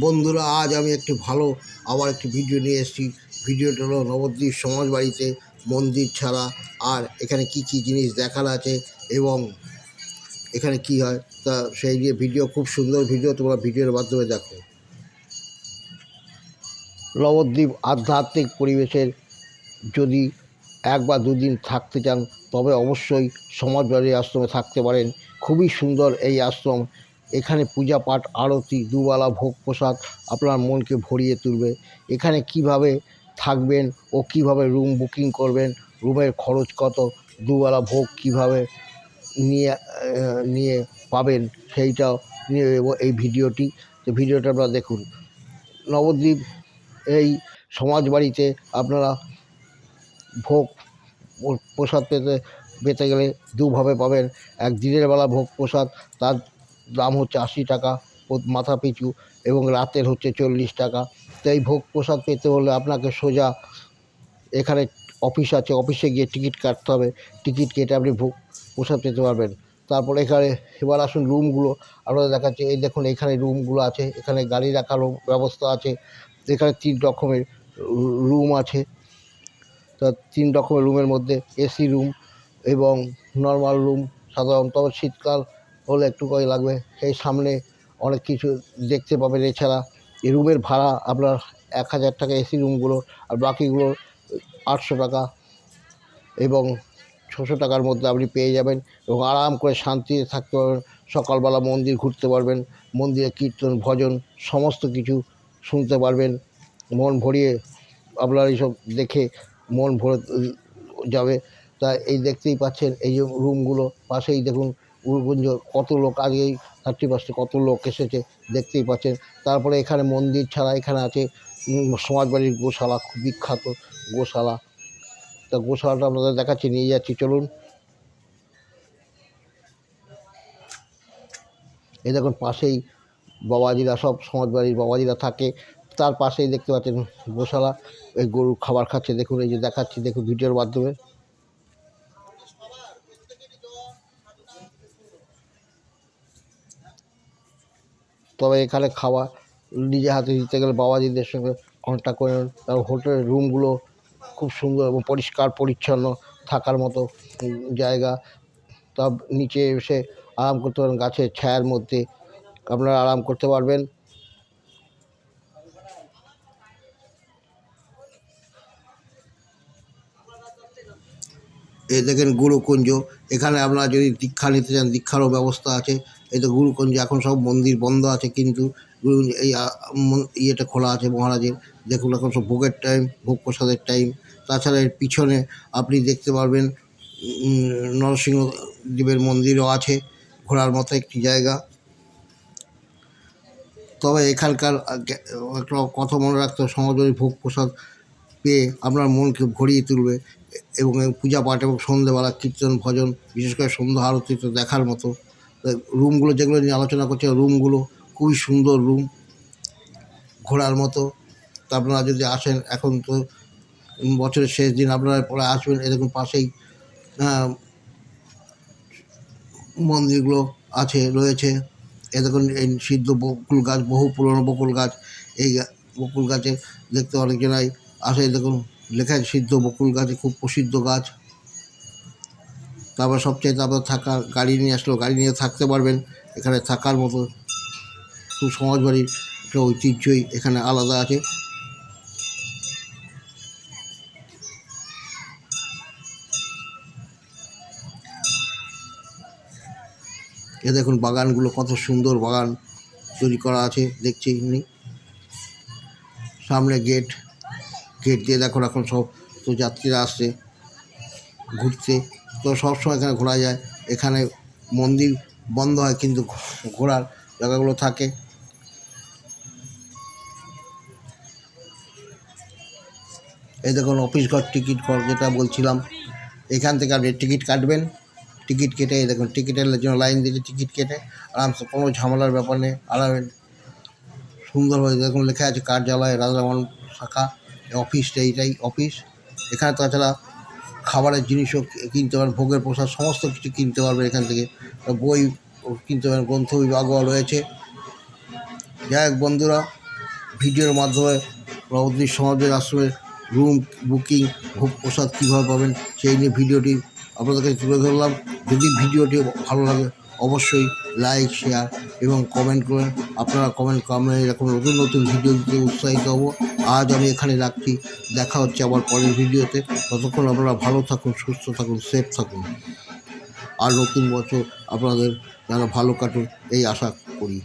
বন্ধুরা, আজ আমি একটি ভালো, আবার একটি ভিডিও নিয়ে এসেছি। ভিডিওটা হলো নবদ্বীপ সমাজ বাড়িতে, মন্দির ছাড়া, আর এখানে কি কি জিনিস দেখার আছে এবং এখানে কি হয়, তা সেই নিয়ে ভিডিও খুব সুন্দর ভিডিও তোমরা ভিডিওর মাধ্যমে দেখো। নবদ্বীপ আধ্যাত্মিক পরিবেশের যদি এক বা দুদিন থাকতে চান, তবে অবশ্যই সমাজবাড়ি আশ্রমে থাকতে পারেন। খুবই সুন্দর এই আশ্রম। এখানে পূজা পাঠ, আরতি, দুবেলা ভোগ প্রসাদ আপনার মনকে ভরিয়ে তুলবে। এখানে কীভাবে থাকবেন ও কীভাবে রুম বুকিং করবেন রুমের খরচ কত, দুবেলা ভোগ কীভাবে নিয়ে নিয়ে পাবেন সেইটাও নিয়ে এই ভিডিওটি। ভিডিওটা আপনারা দেখুন। নবদ্বীপ এই সমাজ বাড়িতে আপনারা ভোগ প্রসাদ পেতে পেতে গেলে দুভাবে পাবেন। এক দিনের বেলা ভোগ প্রসাদ, তার দাম হচ্ছে আশি টাকা মাথা পিছু, এবং রাতের হচ্ছে চল্লিশ টাকা। তো এই ভোগ প্রসাদ পেতে হলে আপনাকে সোজা এখানে অফিস আছে, অফিসে গিয়ে টিকিট কাটতে হবে। টিকিট কেটে আপনি ভোগ প্রসাদ পেতে পারবেন। তারপর এখানে এবার আসুন রুমগুলো আপনাদের দেখাচ্ছে, এই দেখুন এখানে রুমগুলো আছে, এখানে গাড়ি রাখারও ব্যবস্থা আছে, এখানে তিন রকমের রুম আছে। তা তিন রকমের রুমের মধ্যে এসি রুম এবং নর্মাল রুম, সাধারণত শীতকাল হলে একটু করে লাগবে। সেই সামনে অনেক কিছু দেখতে পাবেন। এছাড়া রুমের ভাড়া আপনার এক হাজার টাকা, এসি রুমগুলো আর বাকিগুলো আটশো টাকা এবং ছশো টাকার মধ্যে আপনি পেয়ে যাবেন এবং আরাম করে শান্তিতে থাকতে পারবেন। সকালবেলা মন্দির ঘুরতে পারবেন, মন্দিরে কীর্তন, ভজন, সমস্ত কিছু শুনতে পারবেন। মন ভরিয়ে আপনার এইসব দেখে মন ভরে যাবে। তা এই দেখতেই পাচ্ছেন এই যে রুমগুলো, পাশেই দেখুন উরগুঞ্জ কত লোক আজকেই থার্টি ফার্স্টে কত লোক এসেছে দেখতেই পাচ্ছেন। তারপরে এখানে মন্দির ছাড়া এখানে আছে সমাজবাড়ির গোশালা, খুব বিখ্যাত গোশালা। তা গোশালাটা আপনাদের দেখাচ্ছি, নিয়ে যাচ্ছি, চলুন। এই দেখুন, পাশেই বাবাজিরা, সব সমাজবাড়ির বাবাজিরা থাকে। তার পাশেই দেখতে পাচ্ছেন গোশালা, এই গরু খাবার খাচ্ছে। দেখুন, এই যে দেখাচ্ছি, দেখুন, ভিডিওর মাধ্যমে। তবে এখানে খাওয়া নিজে হাতে দিতে গেলে বাবাজিদের সঙ্গে কন্ট্যাক্ট করে তারপর হোটেলের রুমগুলো খুব সুন্দর এবং পরিষ্কার, পরিচ্ছন্ন থাকার মতো জায়গা। তা নিচে এসে আরাম করতে পারেন গাছের ছায়ার মধ্যে। আপনারা আরাম করতে পারবেন। এ দেখেন গুরুকুঞ্জ। এখানে আপনারা যদি দীক্ষা নিতে চান, দীক্ষারও ব্যবস্থা আছে। এই তো গুরুকুঞ্জ এখন সব মন্দির বন্ধ আছে কিন্তু গুরু এই ইয়েটা খোলা আছে মহারাজের। দেখুন এখন সব ভোগের টাইম ভোগ প্রসাদের টাইম তাছাড়া এর পিছনে আপনি দেখতে পারবেন উম, নরসিংহ দেবের মন্দিরও আছে ঘোরার মতো একটি জায়গা। তবে এখানকার একটা কথা মনে রাখতে সমাজের ভোগ প্রসাদ পেয়ে আপনার মনকে ভরিয়ে তুলবে এবং পূজা পাঠ এবং সন্ধ্যেবেলা কীর্তন ভজন বিশেষ করে সন্ধ্যা আরতি তো দেখার মতো। রুমগুলো যেগুলো নিয়ে আলোচনা করছে, রুমগুলো খুবই সুন্দর রুম, ঘোরার মতো। তা আপনারা যদি আসেন, এখন তো বছরের শেষ দিন, আপনারা পরে আসবেন, এরকম পাশেই মন্দিরগুলো আছে, রয়েছে। এ দেখুন, এই সিদ্ধ বকুল গাছ, বহু পুরনো বকুল গাছ, এই বকুল গাছে দেখতে অনেকজনাই আসে। দেখুন, লেখা সিদ্ধ বকুল গাছে, খুব প্রসিদ্ধ গাছ। তারপর সবচেয়ে তারপর থাকা গাড়ি নিয়ে আসলো, গাড়ি নিয়ে থাকতে পারবেন, এখানে থাকার মতো খুব সমাজবাড়ির একটা ঐতিহ্যই এখানে আলাদা আছে। এ দেখুন বাগানগুলো কত সুন্দর বাগান তৈরি করা আছে, দেখছি এমনি। সামনে গেট গেট দিয়ে দেখুন এখন সব তো যাত্রীরা আসছে ঘুরতে তো সবসময় এখানে ঘোরা যায়। এখানে মন্দির বন্ধ হয় কিন্তু ঘোরার জায়গাগুলো থাকে। এই দেখুন অফিস ঘর, টিকিট ঘর যেটা বলছিলাম। এখান থেকে আপনি টিকিট কাটবেন। টিকিট কেটে, এই দেখুন, টিকিটের জন্য লাইন দিয়েছে টিকিট কেটে আরামসে কোনো ঝামেলার ব্যাপার নেই। আরামে সুন্দরভাবে দেখুন লেখা আছে, কার্যালয় রাজারামন শাখা, এই অফিসটা এইটাই অফিস। এখানে তাছাড়া খাবারের জিনিসও কিনতে পারেন, ভোগের প্রসাদ, সমস্ত কিছু কিনতে পারবেন এখান থেকে। বই কিনতে পারেন, গ্রন্থ বিভাগও রয়েছে। যাই হোক বন্ধুরা, ভিডিওর মাধ্যমে নবদ্বীপ সমাজের আশ্রমের রুম বুকিং ভোগ প্রসাদ কীভাবে পাবেন, সেই নিয়ে ভিডিওটি আপনাদের কাছে তুলে ধরলাম। যদি ভিডিওটি ভালো লাগে অবশ্যই লাইক শেয়ার এবং কমেন্ট করে আপনারা কমেন্ট কমে এরকম নতুন নতুন ভিডিও দিতে উৎসাহিত হব। আজ আমি এখানে রাখছি। দেখা হচ্ছে আবার পরের ভিডিওতে ততক্ষণ আপনারা ভালো থাকুন, সুস্থ থাকুন সেফ থাকুন। আর নতুন বছর আপনাদের যেন ভালো কাটুন এই আশা করি।